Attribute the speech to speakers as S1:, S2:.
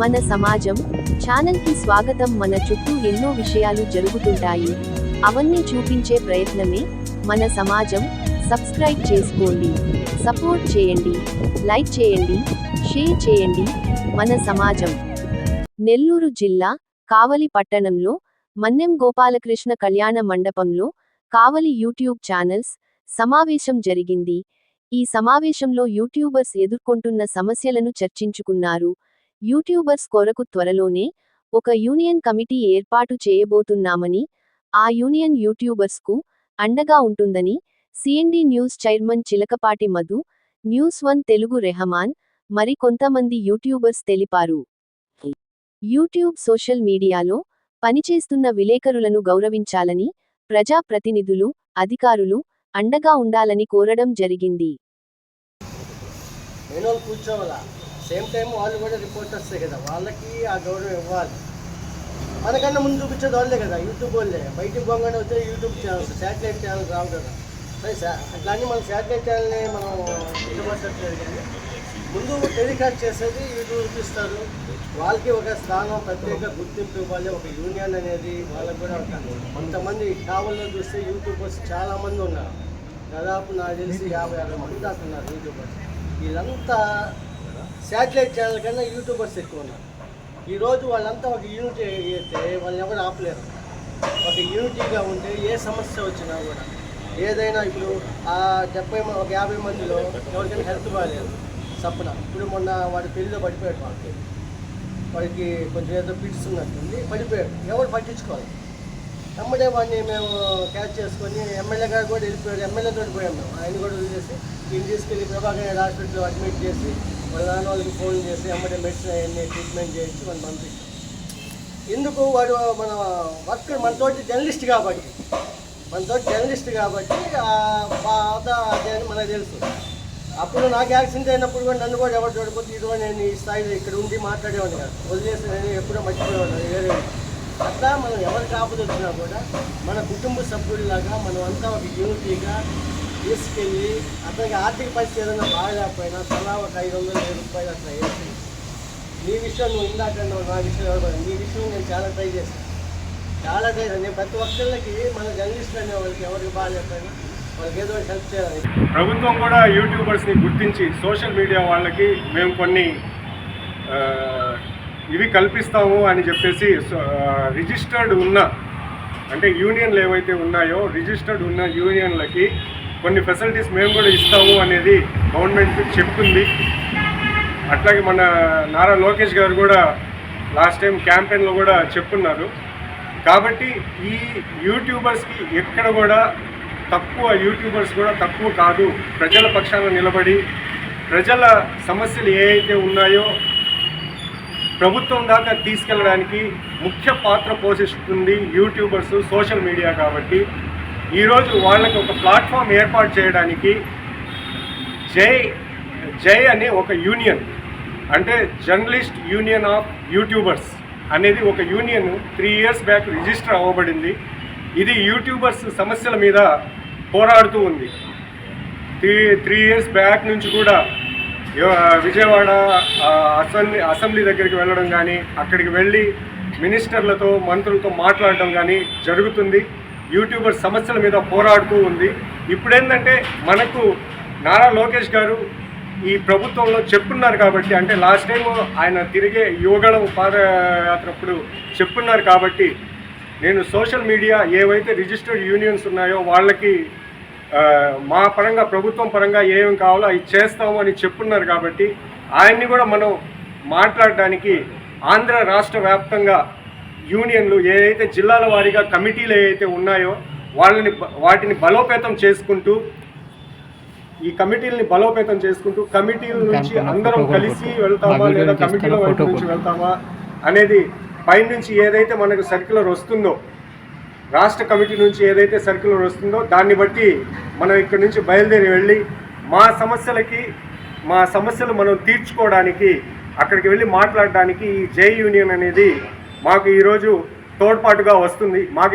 S1: మన సమాజం ఛానల్కి స్వాగతం మన చుట్టూ ఎన్నో విషయాలు జరుగుతుంటాయి. అవన్నీ చూపించే ప్రయత్నమే మన సమాజం. సబ్స్క్రైబ్ చేసుకోండి సపోర్ట్ చేయండి లైక్ చేయండి షేర్ చేయండి మన సమాజం. నెల్లూరు జిల్లా కావలి పట్టణంలో మన్నెం గోపాలకృష్ణ కళ్యాణ మండపంలో కావలి యూట్యూబ్ ఛానల్స్ సమావేశం జరిగింది. ఈ సమావేశంలో యూట్యూబర్స్ ఎదుర్కొంటున్న సమస్యలను చర్చించుకున్నారు. యూట్యూబర్స్ కొరకు త్వరలోనే ఒక యూనియన్ కమిటీ ఏర్పాటు చేయబోతున్నామని ఆ యూనియన్ యూట్యూబర్స్కు అండగా ఉంటుందని CMD news chairman Chilakapati Madhu news one Telugu Rehman మరి కొంతమంది యూట్యూబర్స్ తెలిపారు. యూట్యూబ్ సోషల్ మీడియాలో పనిచేస్తున్న విలేకరులను గౌరవించాలని ప్రజా ప్రతినిధులు అధికారులు అండగా ఉండాలని కోరడం జరిగింది.
S2: నేను కూర్చోవాలా? సేమ్ టైం వాళ్ళు కూడా రిపోర్టర్సే కదా వాళ్ళకి ఆ గౌరవం ఇవ్వాలి. మనకన్నా ముందు చూపించేది వాళ్ళే కదా యూట్యూబ్ వాళ్ళే. బయటికి పోగానే వచ్చే యూట్యూబ్ ఛానల్స్ శాటిలైట్ ఛానల్ రావు కదా. సరే అట్లా అని మనం శాటిలైట్ ఛానల్ని మనం ఇష్టపడట్లేదు కానీ ముందు టెలికాస్ట్ చేసేది యూట్యూబ్ చూపిస్తారు. వాళ్ళకి ఒక స్థానం ప్రత్యేక గుర్తింపు ఇవ్వాలి. ఒక యూనియన్ అనేది వాళ్ళకి కూడా ఒక కొంతమంది కావాలని చూస్తే యూట్యూబర్స్ చాలామంది ఉన్నారు. దాదాపు నాకు తెలిసి యాభై అరవై మంది దాకా ఉన్నారు యూట్యూబర్స్ వీళ్ళంతా శాటిలైట్ ఛానల్ కన్నా యూట్యూబర్స్ ఎక్కువ ఉన్నారు ఈరోజు వాళ్ళంతా ఒక యూనిటీ అయితే వాళ్ళని ఎవరు ఆపలేరు. ఒక యూనిటీగా ఉంటే ఏ సమస్య వచ్చినా కూడా ఏదైనా ఇప్పుడు ఆ డెబ్బై ఒక యాభై మందిలో ఎవరికైనా హెల్త్ బాగాలేదు సపన ఇప్పుడు మొన్న వాడి పెళ్ళిలో పడిపోయాడు వాడికి. వాడికి కొంచెం ఏదో పిట్స్ ఉన్నట్టుంది పడిపోయాడు. ఎవరు పట్టించుకోవాలి? ఎమ్మడే వాడిని మేము క్యాచ్ చేసుకొని ఎమ్మెల్యే గారు కూడా వెళ్ళిపోయాడు. ఎమ్మెల్యే తోటి పోయాం మేము. ఆయన కూడా వదిలేసి ఈయన తీసుకెళ్ళి ప్రభాకర్ హాస్పిటల్లో అడ్మిట్ చేసి వాళ్ళ నాన్న వాళ్ళకి ఫోన్ చేసి ఎమ్మడే మెడిసిన్ అవన్నీ ట్రీట్మెంట్ చేయించి మనం పంపిస్తాం. ఎందుకు వాడు మన వర్క్ మనతోటి జర్నలిస్ట్ కాబట్టి? మనతోటి జర్నలిస్ట్ కాబట్టి ఆ అదే అని మనకు తెలుసు. అప్పుడు నాకు యాక్సిడెంట్ అయినప్పుడు కూడా నన్ను కూడా ఎవరు చూడకపోతే ఇదిగో నేను ఈ స్థాయిలో ఇక్కడ ఉండి మాట్లాడేవాడిని కాదు. వదిలేసి నేను ఎప్పుడో మర్చిపోయేవాడు వేరే అట్లా మనం ఎవరికి ఆపద వచ్చినా కూడా మన కుటుంబ సభ్యుల్లాగా మనం అంతా ఒక యూనిటీగా తీసుకెళ్ళి అతనికి ఆర్థిక పరిస్థితి ఏదైనా బాగాలేకపోయినా తలా ఒక ఐదు వందల వెయ్యి రూపాయలు అట్లా వేసి నీ విషయం నువ్వు ఇందాక నా విషయం ఎవరు నీ విషయం నేను చాలా ట్రై చేశాను చాలా ట్రై నేను ప్రతి ఒక్కళ్ళకి మన జర్నలిస్ట్ అనే వాళ్ళకి ఎవరికి బాగాలేకపోయినా వాళ్ళకి ఏదో హెల్ప్ చేయాలి.
S3: ప్రభుత్వం కూడా యూట్యూబర్స్ని గుర్తించి సోషల్ మీడియా వాళ్ళకి మేము కొన్ని ఇవి కల్పిస్తాము అని చెప్పేసి రిజిస్టర్డ్ ఉన్న అంటే యూనియన్లు ఏవైతే ఉన్నాయో రిజిస్టర్డ్ ఉన్న యూనియన్లకి కొన్ని ఫెసిలిటీస్ మేము కూడా ఇస్తాము అనేది గవర్నమెంట్ చెప్తుంది. అట్లాగే మన నారా లోకేష్ గారు కూడా లాస్ట్ టైం క్యాంపెయిన్లో కూడా చెప్పున్నారు. కాబట్టి ఈ యూట్యూబర్స్కి ఎక్కడ కూడా తక్కువ యూట్యూబర్స్ కూడా తక్కువ కాదు. ప్రజల పక్షాన నిలబడి ప్రజల సమస్యలు ఏ అయితే ఉన్నాయో ప్రభుత్వం దాకా తీసుకెళ్ళడానికి ముఖ్య పాత్ర పోషిస్తుంది యూట్యూబర్స్ సోషల్ మీడియా కాబట్టి. ఈరోజు వాళ్ళకి ఒక ప్లాట్ఫామ్ ఏర్పాటు చేయడానికి జై జై అనే ఒక యూనియన్ అంటే జర్నలిస్ట్ యూనియన్ ఆఫ్ యూట్యూబర్స్ అనేది ఒక union three years back register అవ్వబడింది. ఇది యూట్యూబర్స్ సమస్యల మీద పోరాడుతూ ఉంది. త్రీ త్రీ ఇయర్స్ బ్యాక్ నుంచి కూడా విజయవాడ అసెంబ్లీ అసెంబ్లీ దగ్గరికి వెళ్ళడం కానీ అక్కడికి వెళ్ళి మినిస్టర్లతో మంత్రులతో మాట్లాడడం కానీ జరుగుతుంది. యూట్యూబర్ సమస్యల మీద పోరాడుతూ ఉంది. ఇప్పుడేంటంటే మనకు నారా లోకేష్ గారు ఈ ప్రభుత్వంలో చెప్పున్నారు కాబట్టి అంటే లాస్ట్ టైం ఆయన తిరిగే యువగళం పాదయాత్రప్పుడు చెప్పున్నారు కాబట్టి నేను సోషల్ మీడియా ఏవైతే రిజిస్టర్డ్ యూనియన్స్ ఉన్నాయో వాళ్ళకి మా పరంగా ప్రభుత్వం పరంగా ఏమేమి కావాలో అవి చేస్తాము అని చెప్పున్నారు కాబట్టి ఆయన్ని కూడా మనం మాట్లాడడానికి ఆంధ్ర రాష్ట్ర వ్యాప్తంగా యూనియన్లు ఏదైతే జిల్లాల వారీగా కమిటీలు ఏవైతే ఉన్నాయో వాళ్ళని వాటిని బలోపేతం చేసుకుంటూ ఈ కమిటీలని బలోపేతం చేసుకుంటూ కమిటీల నుంచి అందరం కలిసి వెళ్తామా లేదా కమిటీల వైపు నుంచి వెళ్తామా అనేది పైనుంచి ఏదైతే మనకు సర్క్యులర్ వస్తుందో రాష్ట్ర కమిటీ నుంచి ఏదైతే సర్క్యులర్ వస్తుందో దాన్ని బట్టి మనం ఇక్కడ నుంచి బయలుదేరి వెళ్ళి మా సమస్యలకి మా సమస్యలు మనం తీర్చుకోవడానికి అక్కడికి వెళ్ళి మాట్లాడడానికి ఈ జై యూనియన్ అనేది మాకు ఈరోజు తోడ్పాటుగా వస్తుంది. మాకు